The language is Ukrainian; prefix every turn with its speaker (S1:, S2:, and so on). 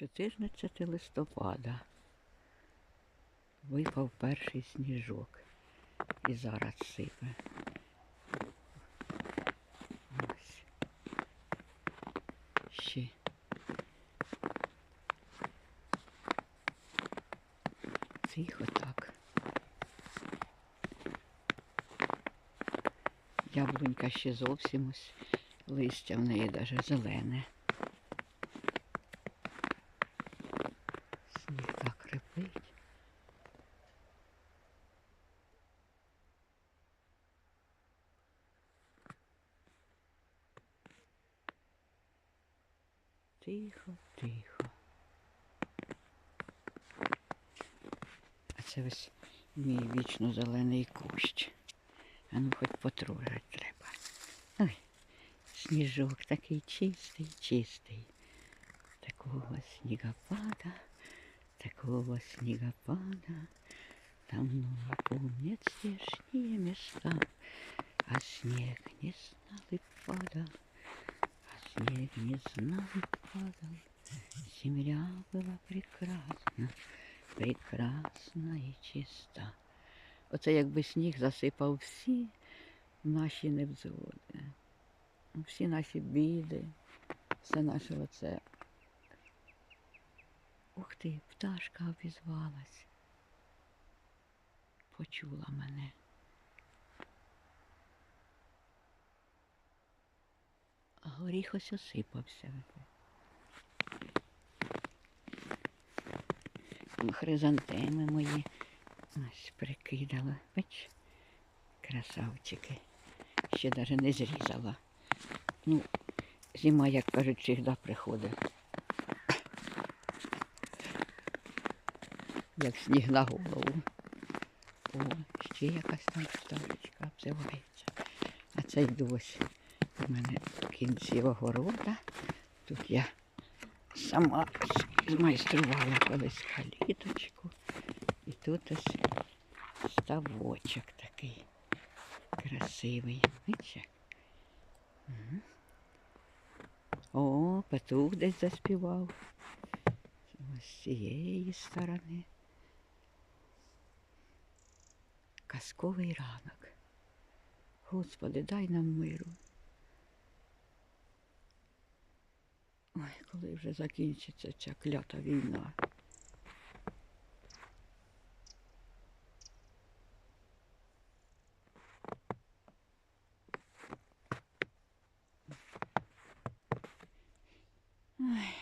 S1: 14 листопада. Випав перший сніжок. І зараз сипе. Ось. Ще. Тихо так. Яблунька ще зовсім ось листя в неї навіть зелене. Сніг так крепить. Тихо, тихо. А це ось мій вічно зелений кущ. А ну хоч потрогати треба. Ой, сніжок такий чистий, чистий. Такого снігопада, такого снігопада. Давно помнят здешние места, а снег не знал и падал, снег не знал падал. Земля была прекрасна, прекрасна і чиста. Оце якби сніг засипав всі наші невзгоди, всі наші біди, все наше оце. Ух ти, пташка обізвалась. Почула мене. Горіх ось осипався. Хризантеми мої ось прикидала. Бач, красавчики. Ще навіть не зрізала. Ну, зима, як кажуть, завжди приходить. Як сніг на голову. О, ще якась там пташечка обзивається. А це йду ось у мене в кінці огорода. Тут я сама змайструвала колись каліточку. І тут ось ставочок такий красивий. Бачите? О, петух десь заспівав. Ось з цієї сторони. Казковий ранок. Господи, дай нам миру. Ой, коли вже закінчиться ця клята війна. Ой.